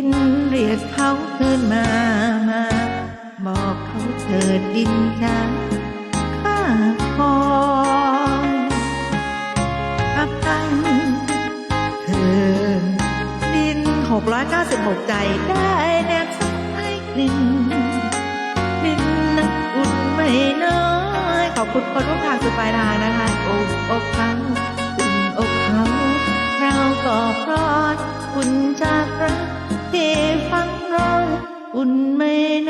ินเรียกเขาคืนมามา บอกเขาเถิดดินจ้าข้าคออับอันเธอดิน696ใจได้แนบสักให้กลิ่นดินนักอุ่นไม่น้อยขอบคุณคนร่วมทางสุดปลายทางนะคะอกอกเขาอุ่นอกเขาเราก็พลอดอุ่นจาก รั